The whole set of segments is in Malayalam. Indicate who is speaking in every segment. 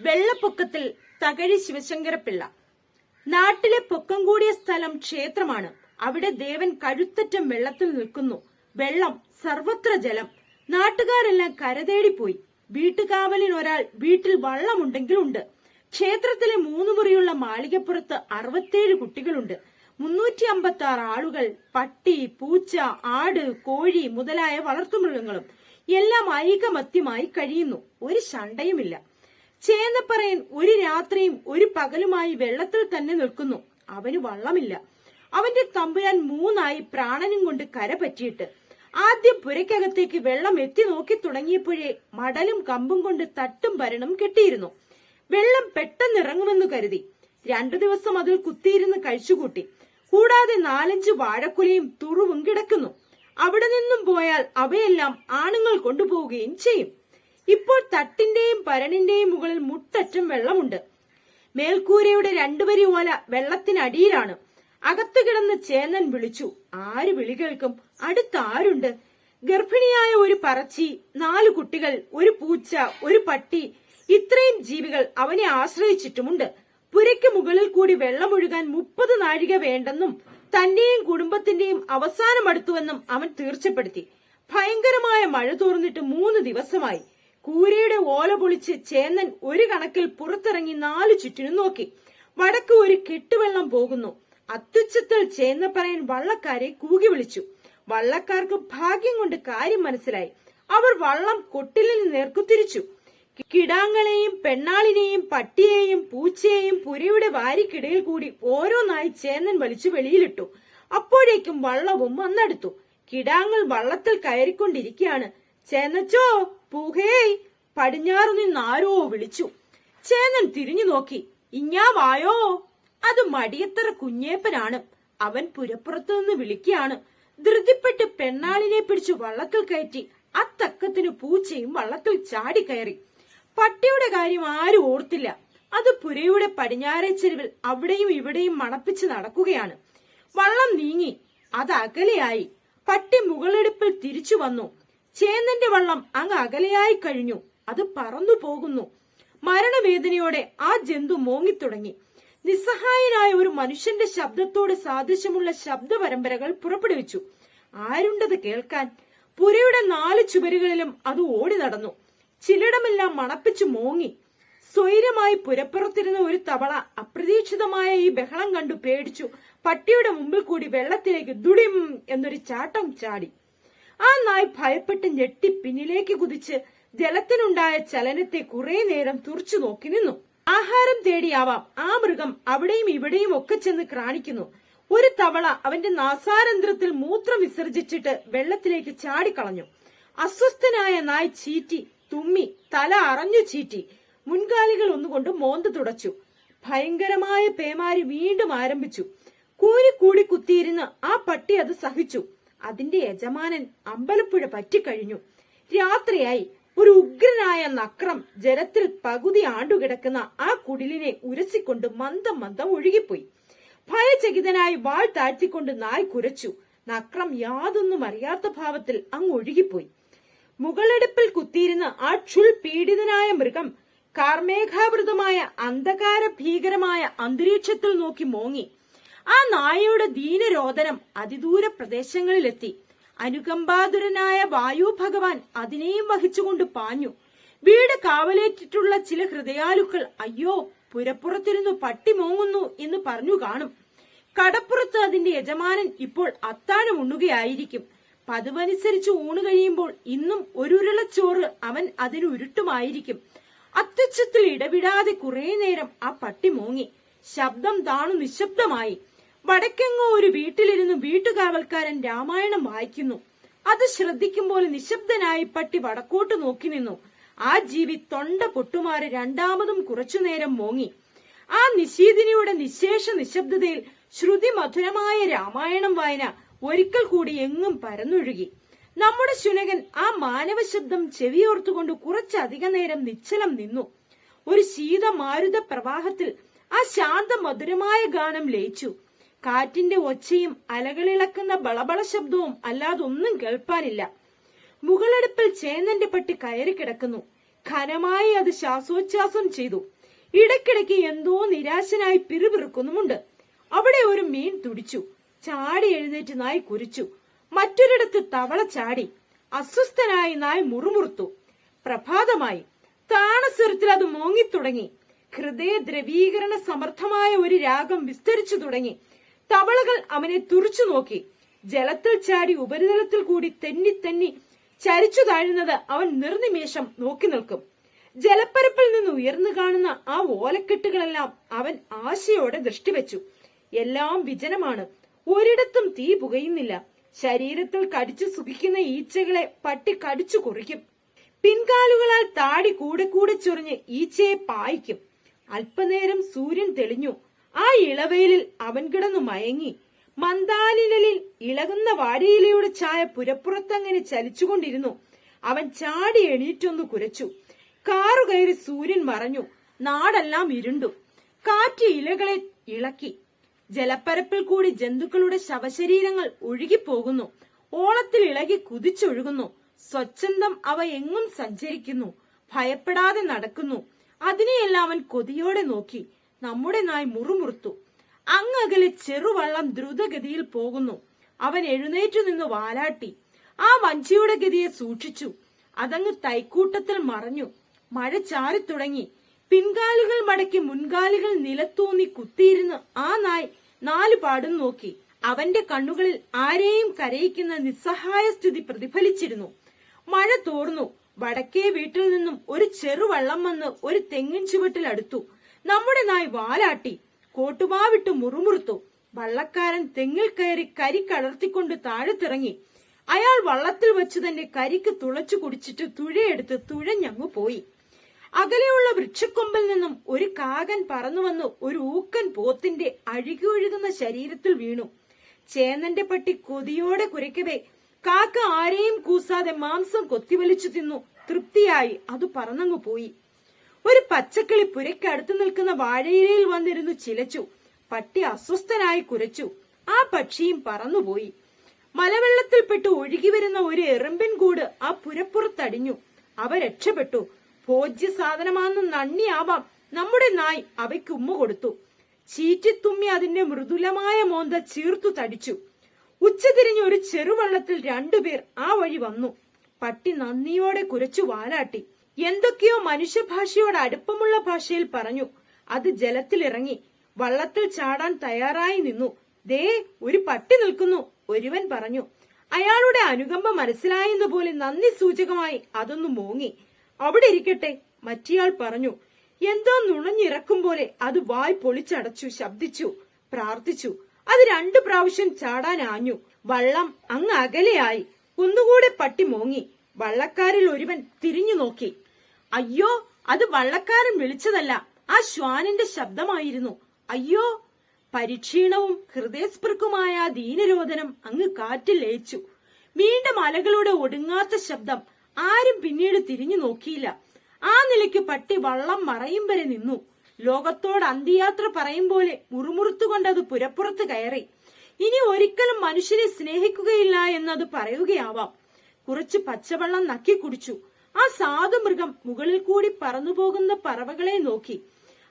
Speaker 1: വെള്ളപ്പൊക്കത്തിൽ തകഴി ശിവശങ്കരപ്പിള്ള. നാട്ടിലെ പൊക്കം കൂടിയ സ്ഥലം ക്ഷേത്രമാണ്. അവിടെ ദേവൻ കഴുത്തറ്റം വെള്ളത്തിൽ നിൽക്കുന്നു. വെള്ളം സർവത്ര ജലം. നാട്ടുകാരെല്ലാം കരതേടിപ്പോയി. വീട്ടുകാവലിന് ഒരാൾ വീട്ടിൽ വള്ളമുണ്ടെങ്കിൽ ഉണ്ട്. ക്ഷേത്രത്തിലെ മൂന്ന് മുറിയുള്ള മാളികപ്പുറത്ത് അറുപത്തേഴ് കുട്ടികളുണ്ട്. മുന്നൂറ്റി അമ്പത്തി ആറ് ആളുകൾ പട്ടി പൂച്ച ആട് കോഴി മുതലായ വളർത്തുമൃഗങ്ങളും എല്ലാം ഐകമത്യമായി കഴിയുന്നു. ഒരു ശണ്ടയുമില്ല. ചേന്നപ്പറയൻ ഒരു രാത്രിയും ഒരു പകലുമായി വെള്ളത്തിൽ തന്നെ നിൽക്കുന്നു. അവന് വള്ളമില്ല. അവന്റെ തമ്പുരാൻ മൂന്നായി പ്രാണനും കൊണ്ട് കര പറ്റിയിട്ട് ആദ്യം പുരയ്ക്കകത്തേക്ക് വെള്ളം എത്തി നോക്കി തുടങ്ങിയപ്പോഴേ മടലും കമ്പും കൊണ്ട് തട്ടും ഭരണം കെട്ടിയിരുന്നു. വെള്ളം പെട്ടെന്ന് ഇറങ്ങുമെന്ന് കരുതി. രണ്ടു ദിവസം അതിൽ കുത്തിയിരുന്ന് കഴിച്ചുകൂട്ടി. കൂടാതെ നാലഞ്ച് വാഴക്കുലയും തുറുവും കിടക്കുന്നു. അവിടെ നിന്നും പോയാൽ അവയെല്ലാം ആണുങ്ങൾ കൊണ്ടുപോവുകയും ചെയ്യും. ഇപ്പോൾ തട്ടിന്റെയും പരണിന്റെയും മുകളിൽ മുട്ടറ്റം വെള്ളമുണ്ട്. മേൽക്കൂരയുടെ രണ്ടുവരി ഓല വെള്ളത്തിനടിയിലാണ്. അകത്തു കിടന്ന് ചേന്നൻ വിളിച്ചു ആര് വിളി കേൾക്കും? അടുത്ത് ആരുണ്ട്? ഗർഭിണിയായ ഒരു പറച്ചി നാലു കുട്ടികൾ ഒരു പൂച്ച ഒരു പട്ടി ഇത്രയും ജീവികൾ അവനെ ആശ്രയിച്ചിട്ടുമുണ്ട്. പുരയ്ക്ക് മുകളിൽ കൂടി വെള്ളമൊഴുകാൻ മുപ്പത് നാഴിക വേണ്ടെന്നും തന്റെയും കുടുംബത്തിന്റെയും അവസാനം അടുത്തുവെന്നും അവൻ തീർച്ചപ്പെടുത്തി. ഭയങ്കരമായ മഴ തോർന്നിട്ട് മൂന്ന് ദിവസമായി. കൂരയുടെ ഓല പൊളിച്ച് ചേന്നൻ ഒരു കണക്കിൽ പുറത്തിറങ്ങി നാലു ചുറ്റിനും നോക്കി. വടക്ക് ഒരു കെട്ടുവെള്ളം പോകുന്നു. അത്യുച്ചത്തിൽ ചേന്നപ്പറയൻ വള്ളക്കാരെ കൂകി വിളിച്ചു. വള്ളക്കാർക്ക് ഭാഗ്യം കൊണ്ട് കാര്യം മനസ്സിലായി. അവർ വള്ളം കൊട്ടിലിൽ നേർക്കുതിരിച്ചു കിടാങ്ങളെയും പെണ്ണാളിനെയും പട്ടിയെയും പൂച്ചയെയും പുരയുടെ വാരിക്കിടയിൽ കൂടി ഓരോന്നായി ചേന്നൻ വലിച്ചു വെളിയിലിട്ടു. അപ്പോഴേക്കും വള്ളവും വന്നെടുത്തു. കിടാങ്ങൾ വള്ളത്തിൽ കയറിക്കൊണ്ടിരിക്കുകയാണ്. ചേന്നച്ചോ? പൂഹേയ് പടിഞ്ഞാറു നിന്നാരോ വിളിച്ചു. ചേന്നൻ തിരിഞ്ഞു നോക്കി. ഇഞ്ഞാ വായോ അത് മടിയത്തറ കുഞ്ഞേപ്പനാണ്. അവൻ പുരപ്പുറത്തു നിന്ന് വിളിക്കുകയാണ്. ധൃതിപ്പെട്ട് പെണ്ണാളിനെ പിടിച്ചു വള്ളത്തിൽ കയറ്റി അത്തക്കത്തിന് പൂച്ചയും വള്ളത്തിൽ ചാടി കയറി. പട്ടിയുടെ കാര്യം ആരും ഓർത്തില്ല. അത് പുരയുടെ പടിഞ്ഞാറേ ചെരുവിൽ അവിടെയും ഇവിടെയും മണപ്പിച്ച് നടക്കുകയാണ്. വള്ളം നീങ്ങി. അത് അകലെയായി. പട്ടി മുകളെടുപ്പിൽ തിരിച്ചു വന്നു. ചേന്നന്റെ വള്ളം അങ്ങ് അകലെയായി കഴിഞ്ഞു. അത് പറന്നു പോകുന്നു. മരണവേദനയോടെ ആ ജന്തു മോങ്ങിത്തുടങ്ങി. നിസ്സഹായനായ ഒരു മനുഷ്യന്റെ ശബ്ദത്തോട് സാദൃശ്യമുള്ള ശബ്ദ പരമ്പരകൾ പുറപ്പെടുവിച്ചു. ആരുണ്ടത് കേൾക്കാൻ? പുരയുടെ നാല് ചുവരുകളിലും അത് ഓടി നടന്നു. ചിലയിടമെല്ലാം മണപ്പിച്ചു മോങ്ങി. സ്വൈരമായി പുരപ്പുറത്തിരുന്ന ഒരു തവള അപ്രതീക്ഷിതമായ ഈ ബഹളം കണ്ടു പേടിച്ചു. പട്ടിയുടെ മുമ്പിൽ കൂടി വെള്ളത്തിലേക്ക് ദുടിം എന്നൊരു ചാട്ടം ചാടി. ആ നായ് ഭയപ്പെട്ട് ഞെട്ടി പിന്നിലേക്ക് കുതിച്ച് ജലത്തിനുണ്ടായ ചലനത്തെ കുറെ നേരം തുറച്ചു നോക്കി നിന്നു. ആഹാരം തേടിയാവാം. ആ മൃഗം അവിടെയും ഇവിടെയും ഒക്കെ ചെന്ന് ക്രാണിക്കുന്നു ഒരു തവള അവന്റെ നാസാരന്ധ്രത്തിൽ മൂത്രം വിസർജിച്ചിട്ട് വെള്ളത്തിലേക്ക് ചാടിക്കളഞ്ഞു. അസ്വസ്ഥനായ നായ് ചീറ്റി തുമ്മി തല അറഞ്ഞു ചീറ്റി. മുൻകാലികൾ ഒന്നുകൊണ്ട് മോന്ത് തുടച്ചു. ഭയങ്കരമായ പേമാരി വീണ്ടും ആരംഭിച്ചു. കൂരി കൂടി കുത്തിയിരുന്ന് ആ പട്ടി അത് സഹിച്ചു. അതിന്റെ യജമാനൻ അമ്പലപ്പുഴ പറ്റിക്കഴിഞ്ഞു. രാത്രിയായി ഒരു ഉഗ്രനായ നക്രം ജലത്തിൽ പകുതി ആണ്ടുകിടക്കുന്ന ആ കുടിലിനെ ഉരസിക്കൊണ്ട് മന്ദം മന്ദം ഒഴുകിപ്പോയി. ഭയചകിതനായി വാൾ താഴ്ത്തിക്കൊണ്ട് നായ് കുരച്ചു. നക്രം യാതൊന്നും അറിയാത്ത ഭാവത്തിൽ അങ്ങ് ഒഴുകിപ്പോയി. മുകളെടുപ്പിൽ കുത്തിയിരുന്ന ആ ക്ഷുൽ പീഡിതനായ മൃഗം കാർമേഘാവൃതമായ അന്ധകാര ഭീകരമായ അന്തരീക്ഷത്തിൽ നോക്കി മോങ്ങി. ആ നായയുടെ ദീനരോധനം അതിദൂര പ്രദേശങ്ങളിലെത്തി. അനുകമ്പാതുരനായ വായു ഭഗവാൻ അതിനെയും വഹിച്ചുകൊണ്ട് പാഞ്ഞു. വീട് കാവലേറ്റിട്ടുള്ള ചില ഹൃദയാലുക്കൾ അയ്യോ പുരപ്പുറത്തിരുന്നു പട്ടി മോങ്ങുന്നു എന്ന് പറഞ്ഞു കാണും. കടപ്പുറത്ത് അതിന്റെ യജമാനൻ ഇപ്പോൾ അത്താഴം ഉണ്ണുകയായിരിക്കും. പതിവനുസരിച്ച് ഊണ് കഴിയുമ്പോൾ ഇന്നും ഒരുരുളച്ചോറ് അവൻ അതിന് ഉരുട്ടുമായിരിക്കും. അത്യുച്ചത്തിൽ ഇടവിടാതെ കുറെ നേരം ആ പട്ടി മോങ്ങി. ശബ്ദം താണു നിശബ്ദമായി. വടക്കെങ്ങോ ഒരു വീട്ടിലിരുന്ന് വീട്ടുകാവൽക്കാരൻ രാമായണം വായിക്കുന്നു. അത് ശ്രദ്ധിക്കുമ്പോൾ നിശബ്ദനായി പട്ടി വടക്കോട്ട് നോക്കി നിന്നു. ആ ജീവി തൊണ്ട പൊട്ടുമാറി രണ്ടാമതും കുറച്ചുനേരം മോങ്ങി. ആ നിശീതിനിയുടെ നിശേഷ നിശബ്ദതയിൽ ശ്രുതി മധുരമായ രാമായണം വായന ഒരിക്കൽ കൂടി എങ്ങും പരന്നൊഴുകി. നമ്മുടെ ശുനകൻ ആ മാനവ ശബ്ദം ചെവിയോർത്തുകൊണ്ട് കുറച്ചധിക നേരം നിശ്ചലം നിന്നു. ഒരു ശീത മാരുത പ്രവാഹത്തിൽ ആ ശാന്ത മധുരമായ ഗാനം ലയിച്ചു. കാറ്റിന്റെ ഒച്ചയും അലകളിളക്കുന്ന ബളബള ശബ്ദവും അല്ലാതൊന്നും കേൾപ്പാനില്ല. മുകളടുപ്പിൽ ചേന്നന്റെ പട്ടി കയറി കിടക്കുന്നു. ഘനമായി അത് ശ്വാസോച്ഛ്വാസം ചെയ്തു. ഇടയ്ക്കിടയ്ക്ക് എന്തോ നിരാശനായി പിറുപിറുക്കുന്നുമുണ്ട്. അവിടെ ഒരു മീൻ തുടിച്ചു. ചാടി എഴുന്നേറ്റ് നായ് കുരിച്ചു. മറ്റൊരിടത്ത് തവള ചാടി. അസ്വസ്ഥനായി നായ് മുറുമുറുത്തു. പ്രഭാതമായി. താണസ്വരത്തിൽ അത് മോങ്ങിത്തുടങ്ങി. ഹൃദയ ദ്രവീകരണ സമർത്ഥമായ ഒരു രാഗം വിസ്തരിച്ചു തുടങ്ങി. തവളകൾ അവനെ തുറിച്ചു നോക്കി. ജലത്തിൽ ചാടി ഉപരിതലത്തിൽ കൂടി തെന്നി തെന്നി ചരിച്ചു താഴുന്നത് അവൻ നിർനിമേഷം നോക്കി നിൽക്കും. ജലപ്പരപ്പിൽ നിന്ന് ഉയർന്നു കാണുന്ന ആ ഓലക്കെട്ടുകളെല്ലാം അവൻ ആശയോടെ ദൃഷ്ടിവെച്ചു എല്ലാം വിജനമാണ്. ഒരിടത്തും തീ പുകയുന്നില്ല. ശരീരത്തിൽ കടിച്ചു സുഖിക്കുന്ന ഈച്ചകളെ പട്ടി കടിച്ചു കുറിക്കും. പിൻകാലുകളാൽ താടി കൂടെ കൂടെ ചൊറിഞ്ഞ് ഈച്ചയെ പായിക്കും. അല്പനേരം സൂര്യൻ തെളിഞ്ഞു. ആ ഇളവയിലിൽ അവൻ കിടന്നു മയങ്ങി. മന്ദാലിനലിൽ ഇളകുന്ന വാരിയിലയുടെ ചായ പുരപ്പുറത്തങ്ങനെ ചലിച്ചുകൊണ്ടിരുന്നു. അവൻ ചാടി എണീറ്റൊന്നു കുരച്ചു. കാറു കയറി സൂര്യൻ മറഞ്ഞു. നാടെല്ലാം ഇരുണ്ടു. കാറ്റ് ഇലകളെ ഇളക്കി. ജലപ്പരപ്പിൽ കൂടി ജന്തുക്കളുടെ ശവശരീരങ്ങൾ ഒഴുകിപ്പോകുന്നു. ഓളത്തിൽ ഇളകി കുതിച്ചൊഴുകുന്നു. സ്വച്ഛന്തം അവ എങ്ങും സഞ്ചരിക്കുന്നു. ഭയപ്പെടാതെ നടക്കുന്നു. അതിനെയെല്ലാം അവൻ കൊതിയോടെ നോക്കി. നമ്മുടെ നായ് മുറുമുറുത്തു. അങ്ങകലെ ചെറുവള്ളം ദ്രുതഗതിയിൽ പോകുന്നു. അവൻ എഴുന്നേറ്റു നിന്ന് വാലാട്ടി. ആ വഞ്ചിയുടെ ഗതിയെ സൂക്ഷിച്ചു. അതങ്ങ് തൈക്കൂട്ടത്തിൽ മറഞ്ഞു. മഴ ചാറിത്തുടങ്ങി. പിൻകാലുകൾ മടക്കി മുൻകാലുകൾ നിലത്തൂന്നി കുത്തിയിരുന്ന് ആ നായ് നാലു പാടും നോക്കി. അവന്റെ കണ്ണുകളിൽ ആരെയും കരയിക്കുന്ന നിസ്സഹായ സ്ഥിതി പ്രതിഫലിച്ചിരുന്നു. മഴ തോർന്നു. വടക്കേ വീട്ടിൽ നിന്നും ഒരു ചെറുവള്ളം വന്ന് ഒരു തെങ്ങിൻ ചുവട്ടിൽ അടുത്തു. നമ്മുടെ നായ് വാലാട്ടി കോട്ടുവാവിട്ട് മുറുമുറുത്തു. വള്ളക്കാരൻ തെങ്ങിൽ കയറി കരി കടർത്തിക്കൊണ്ട് താഴത്തിറങ്ങി. അയാൾ വള്ളത്തിൽ വെച്ച് തന്നെ കരിക്ക് തുളച്ചു കുടിച്ചിട്ട് തുഴയെടുത്ത് തുഴഞ്ഞങ്ങു പോയി. അകലെയുള്ള വൃക്ഷക്കൊമ്പിൽ നിന്നും ഒരു കാകൻ പറന്നു വന്ന് ഒരു ഊക്കൻ പോത്തിന്റെ അഴുകിയൊഴുകുന്ന ശരീരത്തിൽ വീണു. ചേന്നന്റെ പട്ടി കൊതിയോടെ കുരയ്ക്കവേ കാക്ക ആരെയും കൂസാതെ മാംസം കൊത്തിവലിച്ചു തിന്നു. തൃപ്തിയായി അത് പറന്നങ്ങു പോയി. ഒരു പച്ചക്കിളി പുരയ്ക്കടുത്ത് നിൽക്കുന്ന വാഴയിലയിൽ വന്നിരുന്നു ചിലച്ചു. പട്ടി അസ്വസ്ഥനായി കുരച്ചു. ആ പക്ഷിയും പറന്നുപോയി. മലവെള്ളത്തിൽപ്പെട്ട് ഒഴുകി വരുന്ന ഒരു എറുമ്പിൻ കൂട് ആ പുരപ്പുറത്തടിഞ്ഞു. അവ രക്ഷപ്പെട്ടു. ഭോജ്യ സാധനമാണെന്ന് നന്ദിയാവാം നമ്മുടെ നായ് അവയ്ക്ക് ഉമ്മ കൊടുത്തു. ചീറ്റിത്തുമ്മി അതിന്റെ മൃദുലമായ മോന്ത ചീർത്തു തടിച്ചു. ഉച്ചതിരിഞ്ഞ് ഒരു ചെറുവള്ളത്തിൽ രണ്ടുപേർ ആ വഴി വന്നു. പട്ടി നന്ദിയോടെ കുരച്ചു വാലാട്ടി. എന്തൊക്കെയോ മനുഷ്യഭാഷയോട് അടുപ്പമുള്ള ഭാഷയിൽ പറഞ്ഞു. അത് ജലത്തിലിറങ്ങി വള്ളത്തിൽ ചാടാൻ തയ്യാറായി നിന്നു. ദേ ഒരു പട്ടി നിൽക്കുന്നു ഒരുവൻ പറഞ്ഞു. അയാളുടെ അനുകമ്പ മനസ്സിലായെന്ന പോലെ നന്ദി സൂചകമായി അതൊന്നു മോങ്ങി. അവിടെ ഇരിക്കട്ടെ മറ്റേയാൾ പറഞ്ഞു. എന്തോ നുണഞ്ഞിറക്കും പോലെ അത് വായ് പൊളിച്ചടച്ചു ശബ്ദിച്ചു പ്രാർത്ഥിച്ചു. അത് രണ്ടു പ്രാവശ്യം ചാടാൻ ആഞ്ഞു. വള്ളം അങ്ങ് അകലെയായി. ഒന്നുകൂടെ പട്ടി മോങ്ങി. വള്ളക്കാരിൽ ഒരുവൻ തിരിഞ്ഞു നോക്കി. അയ്യോ അത് വള്ളക്കാരൻ വിളിച്ചതല്ല. ആ ശ്വാനിന്റെ ശബ്ദമായിരുന്നു. അയ്യോ പരിക്ഷീണവും ഹൃദയസ്പൃക്കുമായ ദീനരോധനം അങ്ങ് കാറ്റിൽ ലയിച്ചു. വീണ്ടും അലകളുടെ ഒടുങ്ങാത്ത ശബ്ദം ആരും പിന്നീട് തിരിഞ്ഞു നോക്കിയില്ല. ആ നിലയ്ക്ക് പട്ടി വള്ളം മറയും വരെ നിന്നു. ലോകത്തോട് അന്ത്യയാത്ര പറയും പോലെ മുറുമുറുത്തുകൊണ്ട് അത് പുരപ്പുറത്ത് കയറി. ഇനി ഒരിക്കലും മനുഷ്യനെ സ്നേഹിക്കുകയില്ല എന്നത് പറയുകയാവാം. കുറച്ച് പച്ചവെള്ളം നക്കി കുടിച്ചു. ആ സാധു മൃഗം മുകളിൽ കൂടി പറന്നുപോകുന്ന പറവകളെ നോക്കി.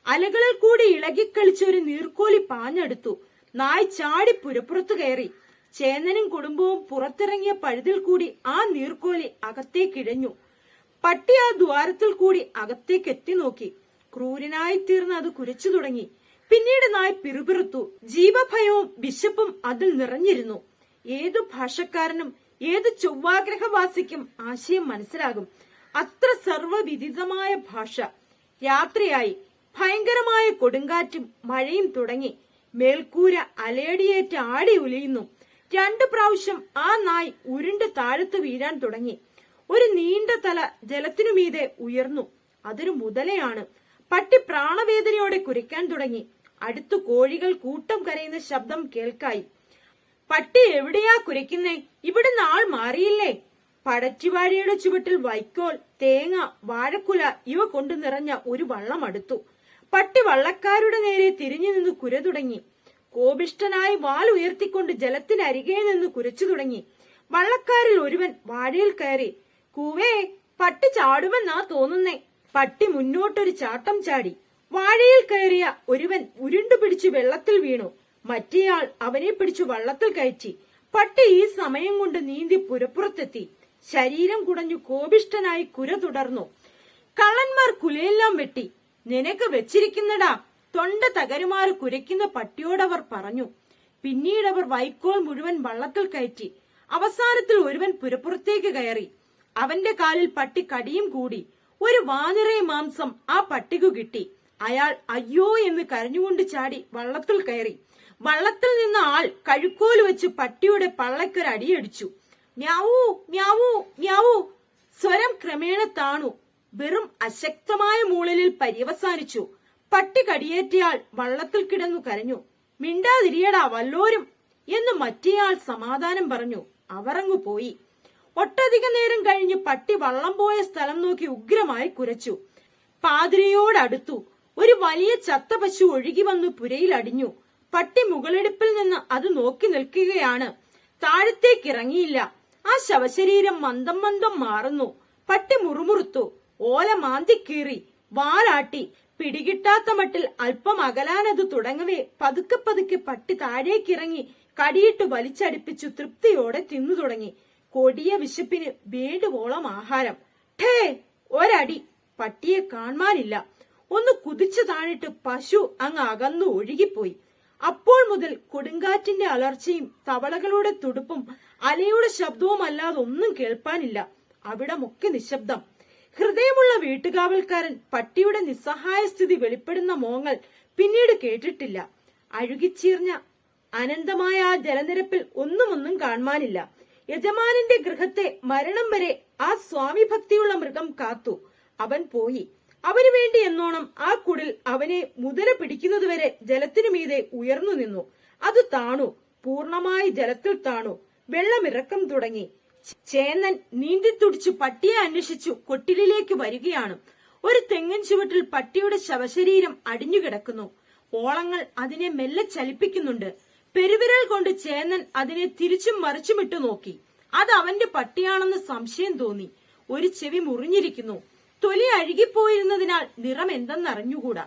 Speaker 1: അലകളിൽ കൂടി ഇളകിക്കളിച്ച ഒരു നീർക്കോലി പാഞ്ഞെടുത്തു. നായ് ചാടി പുരപ്പുറത്തു കയറി. ചേന്നനും കുടുംബവും പുറത്തിറങ്ങിയ പഴുതിൽ കൂടി ആ നീർക്കോലി അകത്തേക്കിഴഞ്ഞു പട്ടി ആ ദ്വാരത്തിൽ കൂടി അകത്തേക്ക് എത്തി നോക്കി. ക്രൂരനായി തീർന്ന് അത് കുരച്ചു തുടങ്ങി. പിന്നീട് നായ് പിറുപിറുത്തു. ജീവഭയവും വിശപ്പും അതിൽ നിറഞ്ഞിരുന്നു. ഏതു ഭാഷക്കാരനും ഏത് ചൊവ്വാഗ്രഹവാസിക്കും ആശയം മനസ്സിലാകും. അത്ര സർവവിദിതമായ ഭാഷ. രാത്രിയായി ഭയങ്കരമായ കൊടുങ്കാറ്റും മഴയും തുടങ്ങി. മേൽക്കൂര അലയടിയേറ്റ് ആടി ഉലയുന്നു. രണ്ടു പ്രാവശ്യം ആ നായ് ഉരുണ്ട് താഴത്ത് വീഴാൻ തുടങ്ങി. ഒരു നീണ്ട തല ജലത്തിനു മീതെ ഉയർന്നു. അതൊരു മുതലയാണ്. പട്ടി പ്രാണവേദനയോടെ കുരയ്ക്കാൻ തുടങ്ങി. അടുത്തു കോഴികൾ കൂട്ടം കരയുന്ന ശബ്ദം കേൾക്കായി. പട്ടി എവിടെയാ കുരയ്ക്കുന്നേ? ഇവിടുന്ന് ആൾ മാറിയില്ലേ? പടറ്റിവാഴയുടെ ചുവട്ടിൽ വൈക്കോൽ തേങ്ങ വാഴക്കുല ഇവ കൊണ്ടു നിറഞ്ഞ ഒരു വള്ളം അടുത്തു. പട്ടി വള്ളക്കാരുടെ നേരെ തിരിഞ്ഞു നിന്ന് കുര തുടങ്ങി. കോപിഷ്ടനായി വാൽ ഉയർത്തിക്കൊണ്ട് ജലത്തിനരികെ നിന്ന് കുരച്ചു തുടങ്ങി. വള്ളക്കാരിൽ ഒരുവൻ വാഴയിൽ കയറി കൂവേ പട്ടി ചാടുമെന്നാ തോന്നുന്നേ. പട്ടി മുന്നോട്ടൊരു ചാട്ടം ചാടി. വാഴയിൽ കയറിയ ഒരുവൻ ഉരുണ്ടു പിടിച്ചു വെള്ളത്തിൽ വീണു. മറ്റേയാൾ അവനെ പിടിച്ചു വള്ളത്തിൽ കയറ്റി. പട്ടി ഈ സമയം കൊണ്ട് നീന്തി പുരപ്പുറത്തെത്തി. ശരീരം കുടഞ്ഞു കോപിഷ്ടനായി കുര തുടർന്നു. കള്ളന്മാർ കുലയെല്ലാം വെട്ടി. നിനക്ക് വെച്ചിരിക്കുന്നടാ തൊണ്ട തകരുമാറ് കുരയ്ക്കുന്ന പട്ടിയോടവർ പറഞ്ഞു. പിന്നീട് അവർ വൈക്കോൽ മുഴുവൻ വള്ളത്തിൽ കയറ്റി. അവസാനത്തിൽ ഒരുവൻ പുരപ്പുറത്തേക്ക് കയറി. അവന്റെ കാലിൽ പട്ടി കടിയും കൂടി. ഒരു വാനിറയ മാംസം ആ പട്ടിക്കു കിട്ടി. അയാൾ അയ്യോ എന്ന് കരഞ്ഞുകൊണ്ട് ചാടി വള്ളത്തിൽ കയറി. വള്ളത്തിൽ നിന്ന ആൾ കഴുക്കോൽ വെച്ച് പട്ടിയുടെ പള്ളക്കൊരു അടിയടിച്ചു. മ്യാവൂ മ്യാവൂ മ്യാവൂ. സ്വരം ക്രമേണ താണു. വെറും അശക്തമായ മൂളലിൽ പര്യവസാനിച്ചു. പട്ടി കടിയേറ്റയാൾ വള്ളത്തിൽ കിടന്നു കരഞ്ഞു. മിണ്ടാതിരിയടാ വല്ലോരും എന്ന് മറ്റേയാൾ സമാധാനം പറഞ്ഞു. അവറങ്ങു പോയി. ഒട്ടധിക നേരം കഴിഞ്ഞ് പട്ടി വള്ളം പോയ സ്ഥലം നോക്കി ഉഗ്രമായി കുരച്ചു. പാതിരയോടടുത്തു ഒരു വലിയ ചത്ത പശു ഒഴുകി വന്നു പുരയിൽ അടിഞ്ഞു. പട്ടി മുകളെടുപ്പിൽ നിന്ന് അത് നോക്കി നിൽക്കുകയാണ്. താഴത്തേക്ക് ഇറങ്ങിയില്ല. ആ ശവശരീരം മന്ദം മന്ദം മാറുന്നു. പട്ടി മുറുമുറുത്തു. ഓല മാന്തിക്കീറി വാലാട്ടി. പിടികിട്ടാത്ത മട്ടിൽ അല്പം അകലാനത് തുടങ്ങവേ. പതുക്കെ പതുക്കെ പട്ടി താഴേക്കിറങ്ങി കടിയിട്ട് വലിച്ചടിപ്പിച്ചു തൃപ്തിയോടെ തിന്നു തുടങ്ങി. കൊടിയ വിശപ്പിന് വേണ്ടുവോളം ആഹാരം. ഠേ ഒരടി. പട്ടിയെ കാണാനില്ല. ഒന്ന് കുതിച്ചു താഴിട്ട് പശു അങ്ങ് അകന്നു ഒഴുകിപ്പോയി. അപ്പോൾ മുതൽ കൊടുങ്കാറ്റിന്റെ അലർച്ചയും തവളകളുടെ തുടുപ്പും അലയുടെ ശബ്ദവും അല്ലാതെ ഒന്നും കേൾപ്പാനില്ല. അവിടമൊക്കെ നിശബ്ദം. ഹൃദയമുള്ള വീട്ടുകാവൽക്കാരൻ പട്ടിയുടെ നിസ്സഹായ സ്ഥിതി വെളിപ്പെടുന്ന മോങ്ങൾ പിന്നീട് കേട്ടിട്ടില്ല. അഴുകിച്ചീർഞ്ഞ അനന്തമായ ആ ജലനിരപ്പിൽ ഒന്നുമൊന്നും കാണുവാനില്ല. യജമാനന്റെ ഗൃഹത്തെ മരണം വരെ ആ സ്വാമി ഭക്തിയുള്ള മൃഗം കാത്തു. അവൻ പോയി. അവന് വേണ്ടി എന്നോണം ആ കുടിൽ അവനെ മുതല പിടിക്കുന്നതുവരെ ജലത്തിനു മീതെ ഉയർന്നു നിന്നു. അത് താണു. പൂർണമായി ജലത്തിൽ താണു. വെള്ളമിറക്കം തുടങ്ങി. ചേന്നൻ നീന്തിത്തുടിച്ചു പട്ടിയെ അന്വേഷിച്ചു കൊട്ടിലിലേക്ക് വരികയാണ്. ഒരു തെങ്ങിൻ ചുവട്ടിൽ പട്ടിയുടെ ശവശരീരം അടിഞ്ഞുകിടക്കുന്നു. ഓളങ്ങൾ അതിനെ മെല്ലെ ചലിപ്പിക്കുന്നുണ്ട്. പെരുവിരൽ കൊണ്ട് ചേന്നൻ അതിനെ തിരിച്ചും മറിച്ചുമിട്ടു നോക്കി. അത് അവന്റെ പട്ടിയാണെന്ന് സംശയം തോന്നി. ഒരു ചെവി മുറിഞ്ഞിരിക്കുന്നു. തൊലി അഴുകിപ്പോയിരുന്നതിനാൽ നിറം എന്തെന്നറിഞ്ഞുകൂടാ.